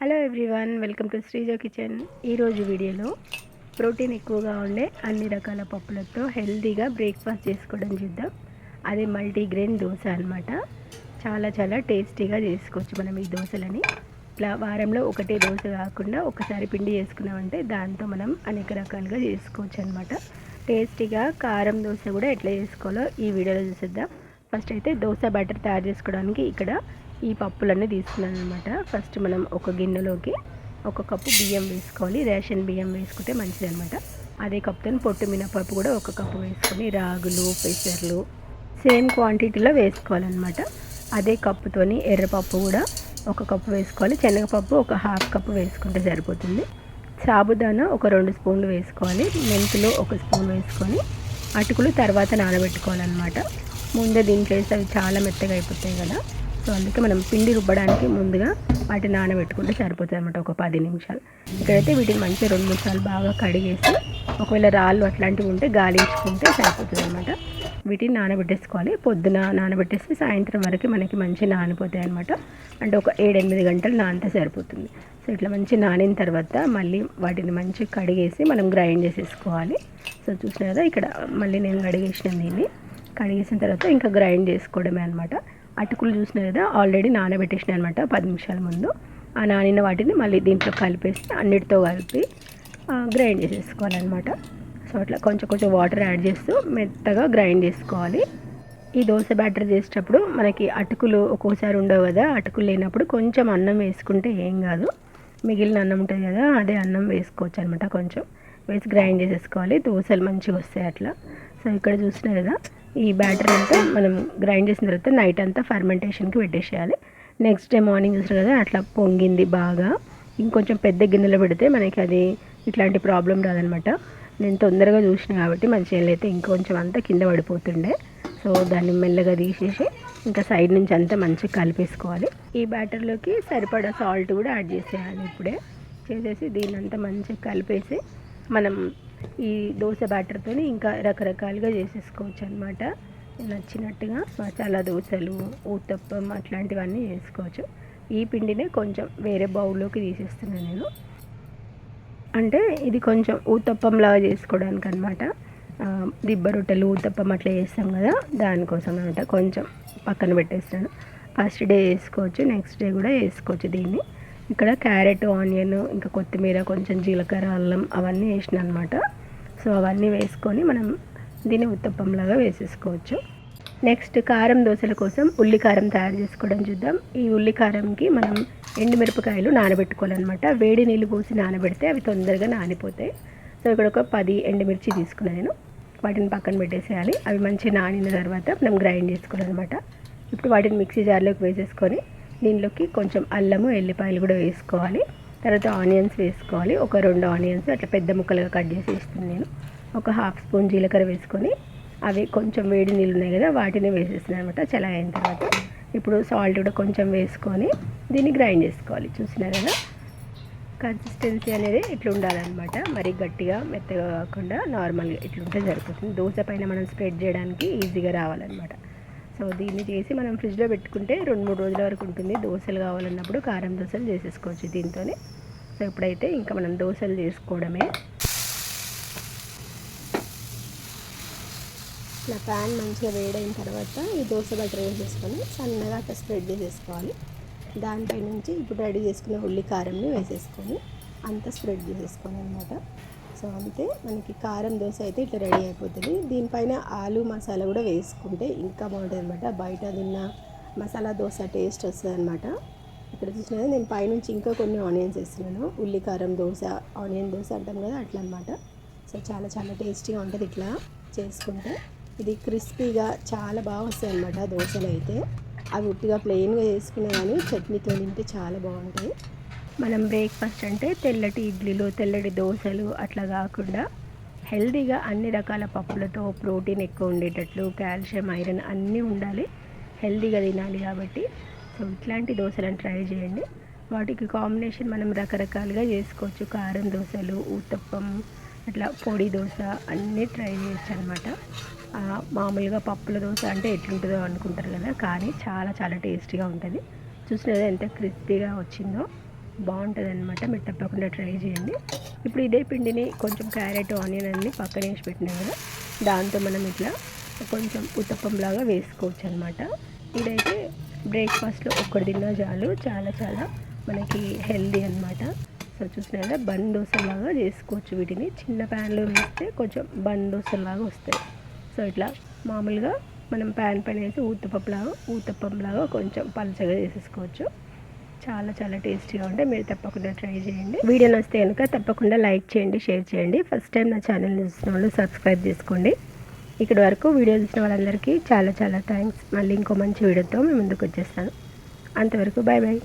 Hello everyone welcome to Sreeja kitchen ఈరోజు వీడియోలో protein ఎక్కువగా ఉండే అన్ని రకాల పప్పులతో హెల్తీగా బ్రేక్ఫాస్ట్ చేసుకోవడం చూద్దాం. అది మల్టీగ్రెయిన్ దోశ అనమాట చాలా చాలా టేస్టీగా చేసుకోవచ్చు మనం ఈ దోశలని. ఇట్లా వారంలో ఒకటే దోశ కాకుండా ఒకసారి పిండి చేసుకున్నామంటే దాంతో మనం అనేక రకాలుగా చేసుకోవచ్చు అనమాట టేస్టీగా కారం దోశ కూడా ఎట్లా చేసుకోవాలో ఈ వీడియోలో చూసేద్దాం. ఫస్ట్ అయితే దోశ బ్యాటర్ తయారు చేసుకోవడానికి ఇక్కడ ఈ పప్పులన్నీ తీసుకున్నాను అనమాట ఫస్ట్ మనం ఒక గిన్నెలోకి ఒక కప్పు బియ్యం వేసుకోవాలి. రేషన్ బియ్యం వేసుకుంటే మంచిది అనమాట అదే కప్పుతో పొట్టు మినపప్పు కూడా ఒక కప్పు వేసుకొని రాగులు పెసర్లు సేమ్ క్వాంటిటీలో వేసుకోవాలన్నమాట. అదే కప్పుతోని ఎర్రపప్పు కూడా ఒక కప్పు వేసుకోవాలి. శనగపప్పు ఒక హాఫ్ కప్పు వేసుకుంటే సరిపోతుంది. సాబుదానా ఒక రెండు స్పూన్లు వేసుకోవాలి. మెంతులు ఒక స్పూన్ వేసుకొని అటుకులు తర్వాత నానబెట్టుకోవాలన్నమాట. ముందే దీంట్లో వేస్తే అవి చాలా మెత్తగా అయిపోతాయి కదా. సో అందుకే మనం పిండి రుబ్బడానికి ముందుగా వాటిని నానబెట్టుకుంటే సరిపోతుంది అనమాట ఒక పది నిమిషాలు. ఇక్కడైతే వీటిని మంచిగా రెండు మూడు సార్లు బాగా కడిగేసి ఒకవేళ రాళ్ళు అట్లాంటివి ఉంటే గాలించుకుంటే సరిపోతుంది అనమాట వీటిని నానబెట్టేసుకోవాలి. పొద్దున నానబెట్టేసి సాయంత్రం వరకు మనకి మంచి నానిపోతాయి అనమాట అంటే ఒక ఏడెనిమిది గంటలు నానితే సరిపోతుంది. సో ఇట్లా మంచి నానిన తర్వాత మళ్ళీ వాటిని మంచి కడిగేసి మనం గ్రైండ్ చేసేసుకోవాలి. సో చూసిన కదా ఇక్కడ మళ్ళీ నేను కడిగేసిన దీన్ని కడిగేసిన తర్వాత ఇంకా గ్రైండ్ చేసుకోవడమే అనమాట అటుకులు చూసిన కదా ఆల్రెడీ నానబెట్టేసిన అనమాట పది నిమిషాల ముందు. ఆ నానిన వాటిని మళ్ళీ దీంట్లో కలిపేసి అన్నిటితో కలిపి గ్రైండ్ చేసేసుకోవాలన్నమాట. సో అట్లా కొంచెం కొంచెం వాటర్ యాడ్ చేస్తూ మెత్తగా గ్రైండ్ చేసుకోవాలి. ఈ దోశ బ్యాటర్ చేసేటప్పుడు మనకి అటుకులు ఒక్కోసారి ఉండవు కదా అటుకులు లేనప్పుడు కొంచెం అన్నం వేసుకుంటే ఏం కాదు. మిగిలిన అన్నం ఉంటుంది కదా అదే అన్నం వేసుకోవచ్చు అనమాట కొంచెం. వేసి గ్రైండ్ చేసేసుకోవాలి దోశలు మంచిగా వస్తాయి అట్లా. సో ఇక్కడ చూసినా కదా ఈ బ్యాటర్ అంతా మనం గ్రైండ్ చేసిన తర్వాత నైట్ అంతా ఫర్మెంటేషన్కి పెట్టేసేయాలి. నెక్స్ట్ డే మార్నింగ్ చూసిన కదా అట్లా పొంగింది బాగా. ఇంకొంచెం పెద్ద గిన్నెలో పెడితే మనకి అది ఇట్లాంటి ప్రాబ్లం రాదనమాట. నేను తొందరగా చూసిన కాబట్టి మంచి అయితే ఇంకొంచెం అంతా కింద పడిపోతుండే. సో దాన్ని మెల్లగా తీసేసి ఇంకా సైడ్ నుంచి అంతా మంచిగా కలిపేసుకోవాలి. ఈ బ్యాటర్లోకి సరిపడా సాల్ట్ కూడా యాడ్ చేసేయాలి ఇప్పుడే. చేసేసి దీన్నంతా మంచిగా కలిపేసి మనం ఈ దోశ బ్యాటర్తో ఇంకా రకరకాలుగా చేసేసుకోవచ్చు అనమాట నచ్చినట్టుగా మసాలా దోశలు ఊతప్పం అట్లాంటివన్నీ చేసుకోవచ్చు. ఈ పిండినే కొంచెం వేరే బౌల్లోకి తీసేస్తున్నాను నేను. అంటే ఇది కొంచెం ఊతప్పం లాగా చేసుకోవడానికి అనమాట దిబ్బ రొట్టెలు ఊతప్పం అట్లా చేస్తాం కదా దానికోసం అనమాట కొంచెం పక్కన పెట్టేస్తాను. ఫస్ట్ డే వేసుకోవచ్చు నెక్స్ట్ డే కూడా వేసుకోవచ్చు దీన్ని. ఇక్కడ క్యారెట్ ఆనియన్ ఇంకా కొత్తిమీర కొంచెం జీలకర్ర అల్లం అవన్నీ వేసిన అనమాట సో అవన్నీ వేసుకొని మనం దీన్ని ఉత్తప్పంలాగా వేసేసుకోవచ్చు. నెక్స్ట్ కారం దోశల కోసం ఉల్లి కారం తయారు చేసుకోవడం చూద్దాం. ఈ ఉల్లి కారంకి మనం ఎండుమిరపకాయలు నానబెట్టుకోవాలన్నమాట. వేడి నీళ్ళు పోసి నానబెడితే అవి తొందరగా నానిపోతాయి. సో ఇక్కడ ఒక పది ఎండుమిర్చి తీసుకున్నాను నేను. వాటిని పక్కన పెట్టేసేయాలి. అవి మంచిగా నానిన తర్వాత మనం గ్రైండ్ చేసుకోవాలన్నమాట. ఇప్పుడు వాటిని మిక్సీ జార్లోకి వేసేసుకొని దీనిలోకి కొంచెం అల్లము ఎల్లిపాయలు కూడా వేసుకోవాలి. తర్వాత ఆనియన్స్ వేసుకోవాలి. ఒక రెండు ఆనియన్స్ అట్లా పెద్ద ముక్కలుగా కట్ చేసి వేస్తుంది నేను. ఒక హాఫ్ స్పూన్ జీలకర్ర వేసుకొని అవి కొంచెం వేడి నీళ్ళు ఉన్నాయి కదా వాటిని వేసేస్తున్నాను అనమాట చలా అయిన తర్వాత ఇప్పుడు సాల్ట్ కూడా కొంచెం వేసుకొని దీన్ని గ్రైండ్ చేసుకోవాలి. చూసినారు కదా? కన్సిస్టెన్సీ అనేది ఇట్లా ఉండాలన్నమాట. మరీ గట్టిగా మెత్తగా కాకుండా నార్మల్గా ఇట్లుంటే సరిపోతుంది. దోశ పైన మనం స్ప్రెడ్ చేయడానికి ఈజీగా రావాలన్నమాట. సో దీన్ని చేసి మనం ఫ్రిడ్జ్లో పెట్టుకుంటే రెండు మూడు రోజుల వరకు ఉంటుంది. దోశలు కావాలన్నప్పుడు కారం దోశలు చేసేసుకోవచ్చు దీంతో సో ఇప్పుడైతే ఇంకా మనం దోశలు చేసుకోవడమే. నా ప్యాన్ మంచిగా వేడైన తర్వాత ఈ దోశ బటర్ వేసేసుకొని సన్నగా అట్లా స్ప్రెడ్ చేసేసుకోవాలి. దానిపై నుంచి ఇప్పుడు రెడీ చేసుకున్న ఉల్లి కారంని వేసేసుకొని అంతా స్ప్రెడ్ చేసేసుకోవాలి అనమాట సో అంతే మనకి కారం దోశ అయితే ఇట్లా రెడీ అయిపోతుంది. దీనిపైన ఆలు మసాలా కూడా వేసుకుంటే ఇంకా బాగుంటుంది అనమాట బయట తిన్న మసాలా దోశ టేస్ట్ వస్తుంది అనమాట ఇక్కడ చూసినది నేను పైనుంచి ఇంకా కొన్ని ఆనియన్స్ వేస్తున్నాను. ఉల్లి కారం దోశ ఆనియన్ దోశ అంటాం కదా అట్లా అనమాట సో చాలా చాలా టేస్టీగా ఉంటుంది ఇట్లా చేసుకుంటే. ఇది క్రిస్పీగా చాలా బాగా వస్తాయి అనమాట దోశలు అయితే. అవి ఉట్టిగా ప్లెయిన్గా చేసుకునే కానీ చట్నీతో తింటే చాలా బాగుంటాయి. మనం బ్రేక్ఫాస్ట్ అంటే తెల్లటి ఇడ్లీలు తెల్లటి దోశలు అట్లా కాకుండా హెల్తీగా అన్ని రకాల పప్పులతో ప్రోటీన్ ఎక్కువ ఉండేటట్లు కాల్షియం ఐరన్ అన్నీ ఉండాలి. హెల్తీగా తినాలి కాబట్టి. సో ఇట్లాంటి దోశలను ట్రై చేయండి. వాటికి కాంబినేషన్ మనం రకరకాలుగా చేసుకోవచ్చు. కారం దోశలు ఊతప్పం అట్లా పొడి దోశ అన్నీ ట్రై చేయొచ్చు అనమాట మామూలుగా పప్పుల దోశ అంటే ఎట్లుంటుందో అనుకుంటారు కదా కానీ చాలా చాలా టేస్టీగా ఉంటుంది. చూసిన ఎంత క్రిస్పీగా వచ్చిందో? బాగుంటుంది అనమాట మీరు తప్పకుండా ట్రై చేయండి. ఇప్పుడు ఇదే పిండిని కొంచెం క్యారెట్ ఆనియన్ అన్ని పక్కన వేసి పెట్టినాం కదా దాంతో మనం ఇట్లా కొంచెం ఉత్తప్పంలాగా వేసుకోవచ్చు అనమాట ఇదైతే బ్రేక్ఫాస్ట్లో ఒక్కటి తిన్నా చాలు. చాలా చాలా మనకి హెల్దీ అనమాట సో చూసినా కదా బన్ దోశలాగా చేసుకోవచ్చు వీటిని. చిన్న ప్యాన్లో వేస్తే కొంచెం బన్ దోశలాగా వస్తాయి. సో ఇట్లా మామూలుగా మనం ప్యాన్ పైన వేసి ఊతపప్పులాగా ఊతప్పంలాగా కొంచెం పలచగా చేసేసుకోవచ్చు. చాలా చాలా టేస్టీగా ఉంటాయి. మీరు తప్పకుండా ట్రై చేయండి. వీడియో నచ్చితే కనుక తప్పకుండా లైక్ చేయండి షేర్ చేయండి. ఫస్ట్ టైం నా ఛానల్ చూసిన వాళ్ళు సబ్స్క్రైబ్ చేసుకోండి. ఇక్కడ వరకు వీడియో చూసిన వాళ్ళందరికీ చాలా చాలా థ్యాంక్స్. మళ్ళీ ఇంకో మంచి వీడియోతో మేము ముందుకు వచ్చేస్తాను. అంతవరకు బాయ్ బాయ్